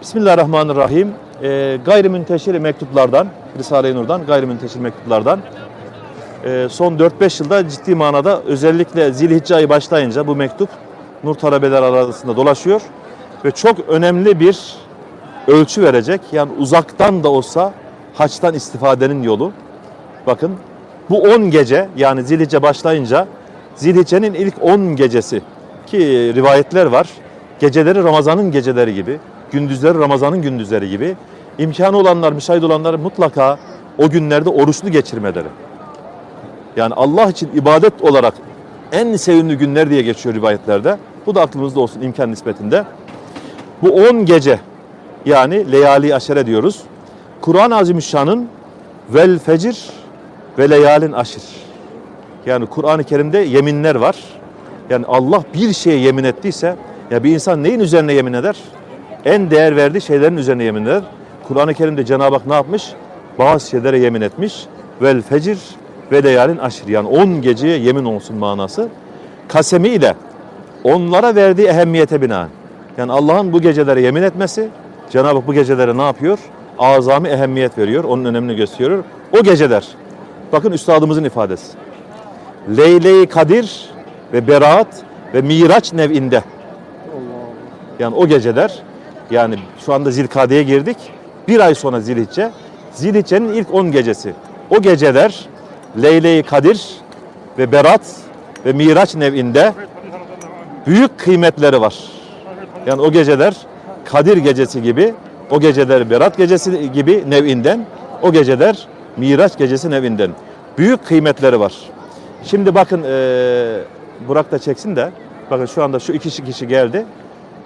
Bismillahirrahmanirrahim. Ee, gayrimünteşir mektuplardan, Risale-i Nur'dan, gayrimünteşir mektuplardan e, son 4-5 yılda ciddi manada özellikle Zilhicce ayı başlayınca bu mektup Nur talebeler arasında dolaşıyor ve çok önemli bir ölçü verecek. Yani uzaktan da olsa haçtan istifadenin yolu. Bakın bu 10 gece yani Zilhicce başlayınca Zilhicce'nin ilk 10 gecesi ki rivayetler var. Geceleri Ramazan'ın geceleri gibi, gündüzleri Ramazan'ın gündüzleri gibi. imkanı olanlar, müsait olanlar mutlaka o günlerde oruçlu geçirmeleri. Yani Allah için ibadet olarak en sevimli günler diye geçiyor rivayetlerde. Bu da aklımızda olsun imkan nispetinde. Bu 10 gece yani leyali aşere diyoruz. Kur'an-ı Azimüşşan'ın vel fecir ve leyalin aşır. Yani Kur'an-ı Kerim'de yeminler var. Yani Allah bir şeye yemin ettiyse ya bir insan neyin üzerine yemin eder? En değer verdiği şeylerin üzerine yemin eder. Kur'an-ı Kerim'de Cenab-ı Hak ne yapmış? Bazı şeylere yemin etmiş. Vel fecir ve leyalin aşır. Yani 10 geceye yemin olsun manası. Kasemiyle onlara verdiği ehemmiyete binaen. Yani Allah'ın bu gecelere yemin etmesi Cenab-ı Hak bu gecelere ne yapıyor? Azami ehemmiyet veriyor. Onun önemini gösteriyor. O geceler. Bakın üstadımızın ifadesi. Leyle-i Kadir ve Berat ve Miraç nev'inde. Yani o geceler yani şu anda Zilkade'ye girdik. Bir ay sonra Zilhicce. Zilhicce'nin ilk 10 gecesi. O geceler Leyle-i Kadir ve Berat ve Miraç nev'inde büyük kıymetleri var. Yani o geceler Kadir gecesi gibi, o geceler Berat gecesi gibi nev'inden, o geceler Miraç gecesi nev'inden. Büyük kıymetleri var. Şimdi bakın eee Burak da çeksin de, bakın şu anda şu iki kişi geldi.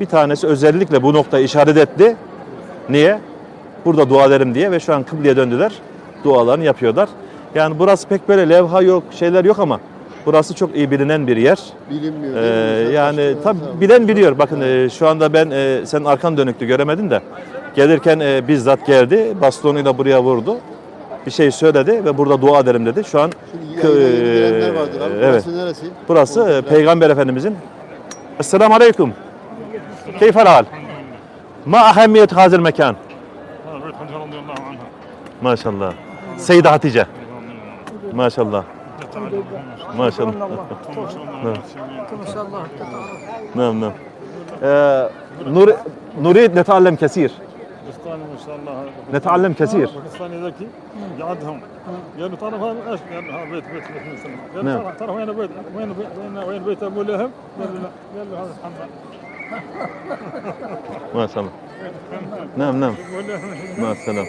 Bir tanesi özellikle bu noktayı işaret etti. Niye? Burada dua ederim diye ve şu an kıbleye döndüler. Dualarını yapıyorlar. Yani burası pek böyle levha yok, şeyler yok ama burası çok iyi bilinen bir yer. Bilinmiyor. Ee, yani tabi bilen biliyor. Bakın e, şu anda ben e, senin arkan dönüktü göremedin de gelirken e, bizzat geldi. Bastonuyla buraya vurdu. Bir şey söyledi ve burada dua ederim dedi. Şu an Şimdi yeni gelenler vardır abi. evet. Burası neresi? burası e, Orada- Peygamber Efendimizin Esselamu Aleyküm. Keyfel hal? Ma ahemmiyet hazır mekan? خديجة رضي الله عنها Maşallah. Seyyide Hatice. Maşallah. Maşallah. ما شاء الله نعم نعم آه، نريد نريد نتعلم كثير باكستاني ما شاء الله نتعلم كثير باكستاني ذكي قعدهم قالوا ترى هذا ايش؟ قال ها بيت بيت بيت من سنة. قال نعم. ترى- ترى وين بيت وين بيت وين وين بيت ابو لهب؟ قال له لا قال له هذا حنظل ما شاء الله نعم نعم ابو لهب مع السلامة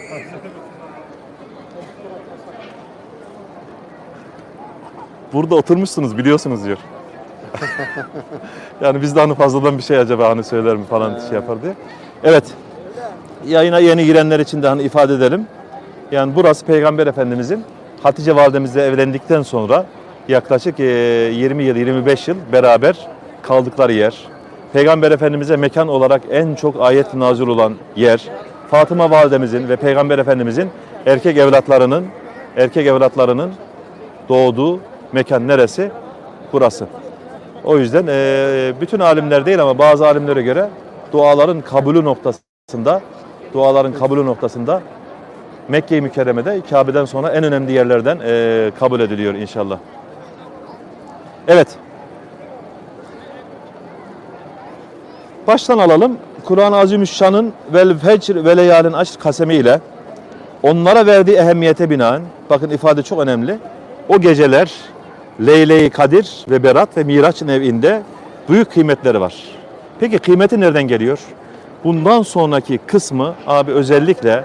Burada oturmuşsunuz biliyorsunuz diyor. yani biz de hani fazladan bir şey acaba hani söyler mi falan şey yapar diye. Evet. Yayına yeni girenler için de hani ifade edelim. Yani burası Peygamber Efendimizin Hatice validemizle evlendikten sonra yaklaşık e, 20 yıl 25 yıl beraber kaldıkları yer. Peygamber Efendimiz'e mekan olarak en çok ayet nazil olan yer. Fatıma validemizin ve Peygamber Efendimizin erkek evlatlarının erkek evlatlarının doğduğu mekan neresi? Burası. O yüzden e, bütün alimler değil ama bazı alimlere göre duaların kabulü noktasında duaların kabulü noktasında Mekke-i Mükerreme'de Kabe'den sonra en önemli yerlerden e, kabul ediliyor inşallah. Evet. Baştan alalım. Kur'an-ı Azimüşşan'ın vel fecr ve leyalin aşr kasemiyle onlara verdiği ehemmiyete binaen bakın ifade çok önemli. O geceler Leyle-i Kadir ve Berat ve Miraç nev'inde büyük kıymetleri var. Peki kıymeti nereden geliyor? Bundan sonraki kısmı abi özellikle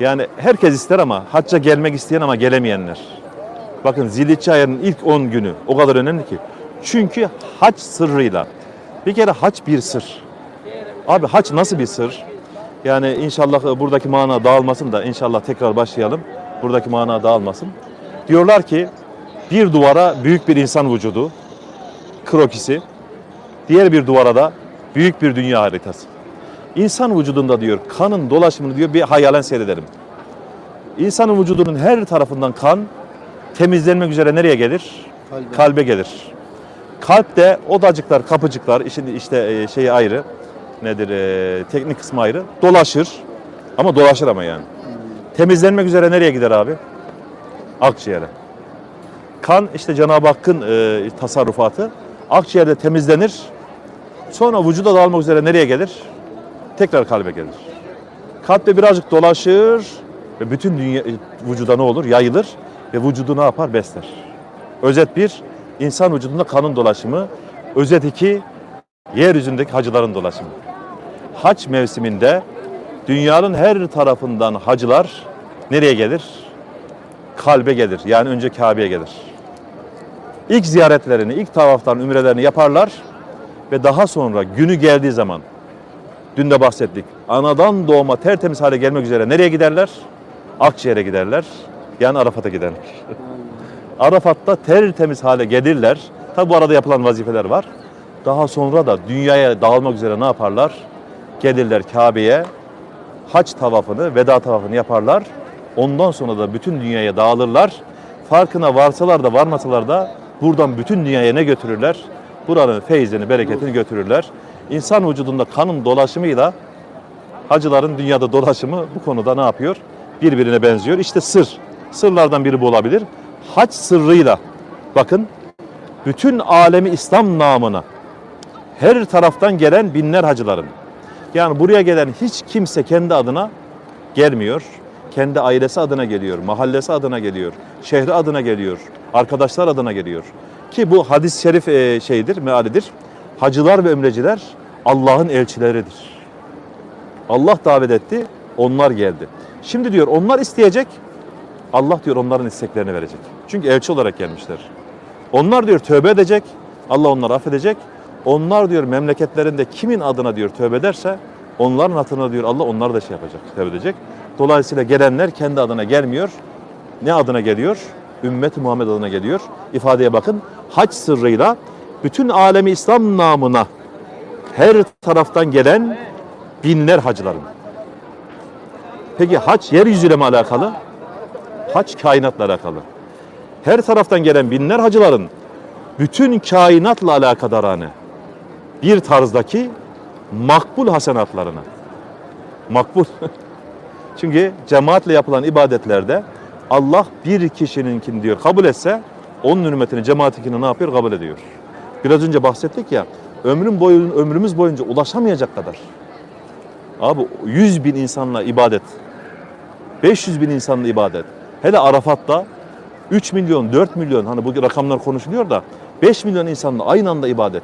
yani herkes ister ama hacca gelmek isteyen ama gelemeyenler. Bakın Zilhicce ayının ilk 10 günü o kadar önemli ki. Çünkü hac sırrıyla. Bir kere hac bir sır. Abi hac nasıl bir sır? Yani inşallah buradaki mana dağılmasın da inşallah tekrar başlayalım. Buradaki mana dağılmasın. Diyorlar ki bir duvara büyük bir insan vücudu, krokisi, diğer bir duvara da büyük bir dünya haritası. İnsan vücudunda diyor kanın dolaşımını diyor bir hayalen seyrederim. İnsanın vücudunun her tarafından kan temizlenmek üzere nereye gelir? Kalbe. Kalbe gelir. Kalp de odacıklar, kapıcıklar, işin işte e, şeyi ayrı. nedir e, teknik kısmı ayrı. Dolaşır ama dolaşır ama yani. Temizlenmek üzere nereye gider abi? Akciğere. Kan işte Cenab-ı Hakk'ın e, tasarrufatı. Akciğerde temizlenir. Sonra vücuda dağılmak üzere nereye gelir? Tekrar kalbe gelir. Kalpte birazcık dolaşır ve bütün dünya e, vücuda ne olur? Yayılır ve vücudu ne yapar? Besler. Özet bir, insan vücudunda kanın dolaşımı. Özet iki, yeryüzündeki hacıların dolaşımı. Haç mevsiminde dünyanın her tarafından hacılar nereye gelir? Kalbe gelir. Yani önce Kabe'ye gelir. İlk ziyaretlerini, ilk tavaflarını, ümrelerini yaparlar ve daha sonra günü geldiği zaman dün de bahsettik. Anadan doğma tertemiz hale gelmek üzere nereye giderler? Akciğer'e giderler. Yani Arafat'a giderler. Arafat'ta tertemiz hale gelirler. Tabi bu arada yapılan vazifeler var. Daha sonra da dünyaya dağılmak üzere ne yaparlar? Gelirler Kabe'ye, haç tavafını, veda tavafını yaparlar. Ondan sonra da bütün dünyaya dağılırlar. Farkına varsalar da varmasalar da buradan bütün dünyaya ne götürürler? Buranın feyzini, bereketini götürürler. İnsan vücudunda kanın dolaşımıyla hacıların dünyada dolaşımı bu konuda ne yapıyor? Birbirine benziyor. İşte sır. Sırlardan biri bu olabilir. Hac sırrıyla bakın bütün alemi İslam namına her taraftan gelen binler hacıların. Yani buraya gelen hiç kimse kendi adına gelmiyor. Kendi ailesi adına geliyor, mahallesi adına geliyor, şehri adına geliyor, arkadaşlar adına geliyor. Ki bu hadis-i şerif e, şeydir, mealidir. Hacılar ve ömreciler Allah'ın elçileridir. Allah davet etti, onlar geldi. Şimdi diyor onlar isteyecek, Allah diyor onların isteklerini verecek. Çünkü elçi olarak gelmişler. Onlar diyor tövbe edecek, Allah onları affedecek. Onlar diyor memleketlerinde kimin adına diyor tövbe ederse onların hatırına diyor Allah onları da şey yapacak, tövbe edecek. Dolayısıyla gelenler kendi adına gelmiyor. Ne adına geliyor? Ümmet-i Muhammed adına geliyor. İfadeye bakın. Hac sırrıyla bütün alemi İslam namına her taraftan gelen binler hacıların. Peki hac yeryüzüyle mi alakalı? Hac kainatla alakalı. Her taraftan gelen binler hacıların bütün kainatla alakadarane bir tarzdaki makbul hasenatlarına. Makbul. Çünkü cemaatle yapılan ibadetlerde Allah bir kişininkini diyor kabul etse onun hürmetini cemaatikini ne yapıyor? Kabul ediyor. Biraz önce bahsettik ya ömrün boyun, ömrümüz boyunca ulaşamayacak kadar. Abi 100 bin insanla ibadet. 500 bin insanla ibadet. Hele Arafat'ta 3 milyon, 4 milyon hani bu rakamlar konuşuluyor da 5 milyon insanla aynı anda ibadet.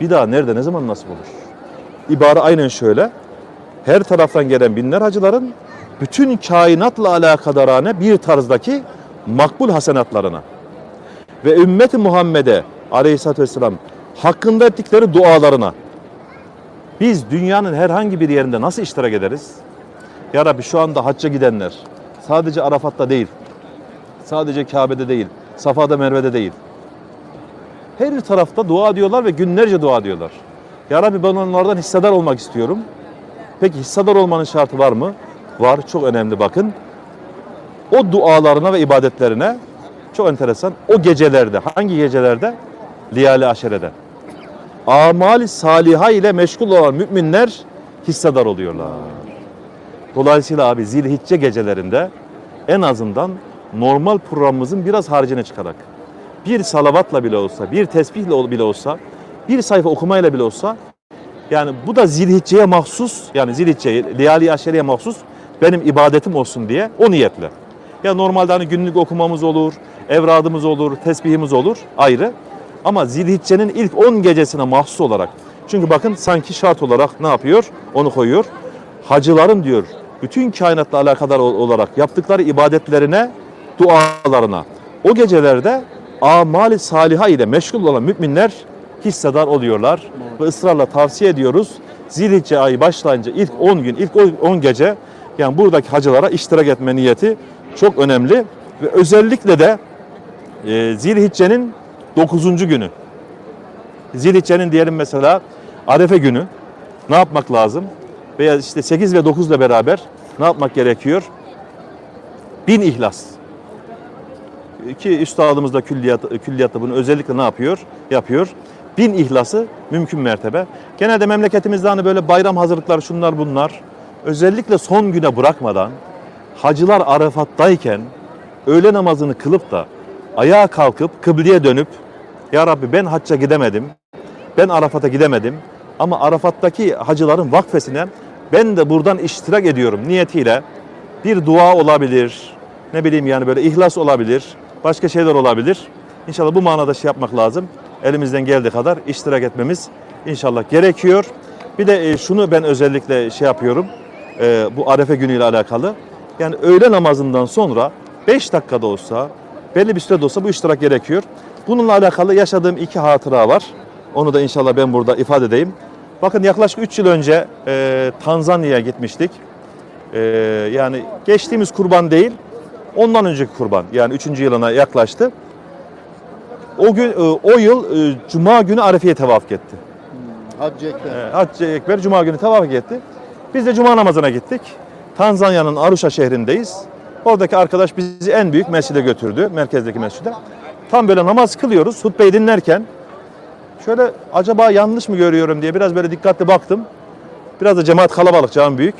Bir daha nerede, ne zaman nasip olur? İbare aynen şöyle. Her taraftan gelen binler hacıların bütün kainatla alakadarane bir tarzdaki makbul hasenatlarına ve ümmeti Muhammed'e aleyhissalatü vesselam hakkında ettikleri dualarına biz dünyanın herhangi bir yerinde nasıl iştirak ederiz? Ya Rabbi şu anda hacca gidenler sadece Arafat'ta değil, sadece Kabe'de değil, Safa'da Merve'de değil. Her tarafta dua diyorlar ve günlerce dua diyorlar. Ya Rabbi ben onlardan hissedar olmak istiyorum. Peki hissedar olmanın şartı var mı? Var. Çok önemli bakın. O dualarına ve ibadetlerine çok enteresan. O gecelerde, hangi gecelerde? Liyali aşerede. Amali saliha ile meşgul olan müminler hissedar oluyorlar. Dolayısıyla abi zilhicce gecelerinde en azından normal programımızın biraz haricine çıkarak bir salavatla bile olsa, bir tesbihle bile olsa, bir sayfa okumayla bile olsa yani bu da zilhicce'ye mahsus yani zilhicce'ye, liyali aşeriye mahsus benim ibadetim olsun diye o niyetle. Ya normalde hani günlük okumamız olur, evradımız olur, tesbihimiz olur ayrı. Ama zilhicce'nin ilk 10 gecesine mahsus olarak. Çünkü bakın sanki şart olarak ne yapıyor? Onu koyuyor. Hacıların diyor bütün kainatla alakadar ol- olarak yaptıkları ibadetlerine, dualarına. O gecelerde amali saliha ile meşgul olan müminler hissedar oluyorlar. Ve ısrarla tavsiye ediyoruz. Zilhicce ayı başlayınca ilk 10 gün, ilk 10 gece yani buradaki hacılara iştirak etme niyeti çok önemli. Ve özellikle de e, Zilhicce'nin 9. günü. Zilhicce'nin diyelim mesela Arefe günü ne yapmak lazım? Veya işte 8 ve 9 ile beraber ne yapmak gerekiyor? Bin ihlas. Ki üstadımız da külliyat, külliyatta bunu özellikle ne yapıyor? Yapıyor. bin ihlası mümkün mertebe. Genelde memleketimizde hani böyle bayram hazırlıkları şunlar bunlar. Özellikle son güne bırakmadan hacılar Arafat'tayken öğle namazını kılıp da ayağa kalkıp kıbleye dönüp Ya Rabbi ben hacca gidemedim. Ben Arafat'a gidemedim. Ama Arafat'taki hacıların vakfesine ben de buradan iştirak ediyorum niyetiyle bir dua olabilir. Ne bileyim yani böyle ihlas olabilir. Başka şeyler olabilir. İnşallah bu manada şey yapmak lazım. Elimizden geldiği kadar iştirak etmemiz inşallah gerekiyor. Bir de e, şunu ben özellikle şey yapıyorum. e, Bu Arefe günüyle alakalı. Yani öğle namazından sonra 5 dakikada olsa, belli bir sürede olsa bu iştirak gerekiyor. Bununla alakalı yaşadığım iki hatıra var. Onu da inşallah ben burada ifade edeyim. Bakın yaklaşık 3 yıl önce e, Tanzanya'ya gitmiştik. E, yani geçtiğimiz kurban değil, ondan önceki kurban. Yani 3. yılına yaklaştı. O gün, e, o yıl e, Cuma günü Arefe'ye tevafuk etti. Hacı Ekber. E, Hacı Ekber Cuma günü tevafuk etti. Biz de Cuma namazına gittik. Tanzanya'nın Arusha şehrindeyiz. Oradaki arkadaş bizi en büyük mescide götürdü, merkezdeki mescide. Tam böyle namaz kılıyoruz, hutbeyi dinlerken şöyle acaba yanlış mı görüyorum diye biraz böyle dikkatli baktım. Biraz da cemaat kalabalık, cami büyük.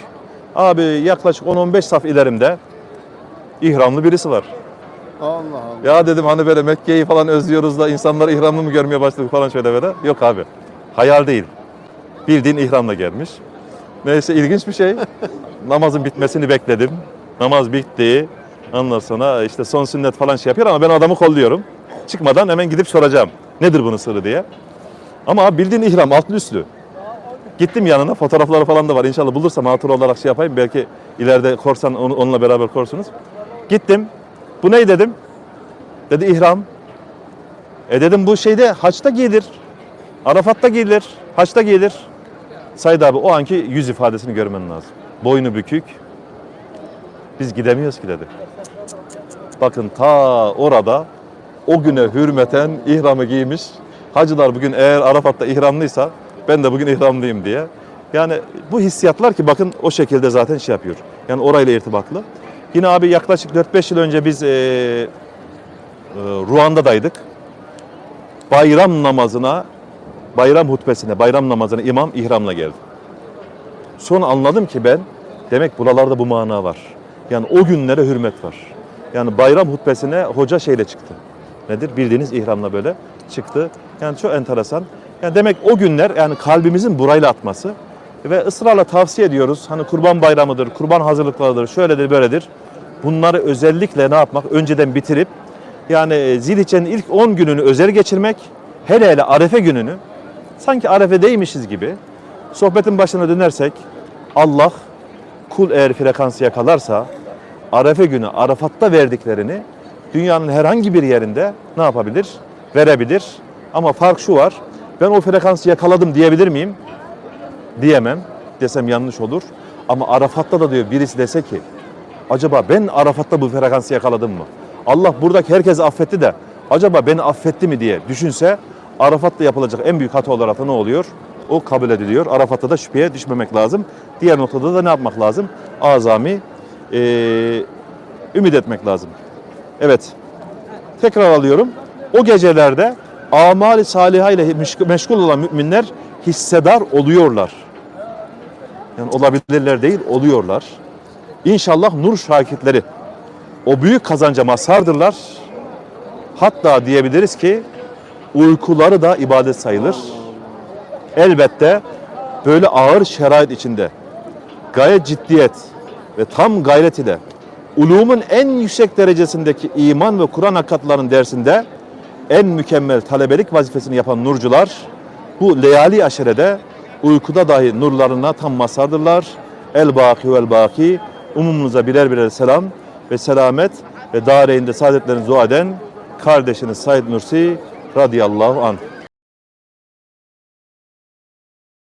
Abi yaklaşık 10-15 saf ilerimde ihramlı birisi var. Allah Allah. Ya dedim hani böyle Mekke'yi falan özlüyoruz da insanlar ihramlı mı görmeye başladık falan şöyle böyle. Yok abi. Hayal değil. Bildiğin ihramla gelmiş. Neyse ilginç bir şey. Namazın bitmesini bekledim. Namaz bitti. Ondan sonra işte son sünnet falan şey yapıyor ama ben adamı kolluyorum. Çıkmadan hemen gidip soracağım. Nedir bunun sırrı diye. Ama abi bildiğin ihram altlı üstlü. Gittim yanına fotoğrafları falan da var. İnşallah bulursam hatıra olarak şey yapayım. Belki ileride korsan onu- onunla beraber korsunuz. Gittim. Bu ne dedim? Dedi ihram. E dedim bu şeyde haçta giyilir. Arafat'ta giyilir. Haçta giyilir. Said abi o anki yüz ifadesini görmen lazım. Boynu bükük. Biz gidemiyoruz ki dedi. Bakın ta orada o güne hürmeten ihramı giymiş. Hacılar bugün eğer Arafat'ta ihramlıysa ben de bugün ihramlıyım diye. Yani bu hissiyatlar ki bakın o şekilde zaten şey yapıyor. Yani orayla irtibatlı. Yine abi yaklaşık 4-5 yıl önce biz eee e, Ruanda'daydık. Bayram namazına, bayram hutbesine, bayram namazına imam ihramla geldi. Sonra anladım ki ben demek buralarda bu mana var. Yani o günlere hürmet var. Yani bayram hutbesine hoca şeyle çıktı. Nedir? Bildiğiniz ihramla böyle çıktı. Yani çok enteresan. Yani demek o günler yani kalbimizin burayla atması ve ısrarla tavsiye ediyoruz. Hani kurban bayramıdır, kurban hazırlıklarıdır, şöyledir, böyledir. Bunları özellikle ne yapmak? Önceden bitirip yani e, Zilhicce'nin ilk 10 gününü özel geçirmek, hele hele Arefe gününü sanki Arefe'deymişiz gibi sohbetin başına dönersek Allah kul eğer frekansı yakalarsa Arefe günü Arafat'ta verdiklerini dünyanın herhangi bir yerinde ne yapabilir? Verebilir. Ama fark şu var. Ben o frekansı yakaladım diyebilir miyim? Diyemem. Desem yanlış olur. Ama Arafat'ta da diyor birisi dese ki acaba ben Arafat'ta bu frekansı yakaladım mı? Allah buradaki herkesi affetti de acaba beni affetti mi diye düşünse Arafat'ta yapılacak en büyük hata olarak da ne oluyor? O kabul ediliyor. Arafat'ta da şüpheye düşmemek lazım. Diğer noktada da ne yapmak lazım? Azami eee ümit etmek lazım. Evet. Tekrar alıyorum. O gecelerde amali saliha ile meşg- meşgul olan müminler hissedar oluyorlar. Yani olabilirler değil, oluyorlar. İnşallah nur şakitleri o büyük kazanca mazhardırlar. Hatta diyebiliriz ki uykuları da ibadet sayılır. Elbette böyle ağır şerait içinde gayet ciddiyet ve tam gayret ile ulumun en yüksek derecesindeki iman ve Kur'an hakikatlarının dersinde en mükemmel talebelik vazifesini yapan nurcular bu leyali aşerede uykuda dahi nurlarına tam mazhardırlar. El baki vel baki umumunuza birer birer selam ve selamet ve dareinde saadetlerinizi dua eden kardeşiniz Said Nursi radıyallahu anh.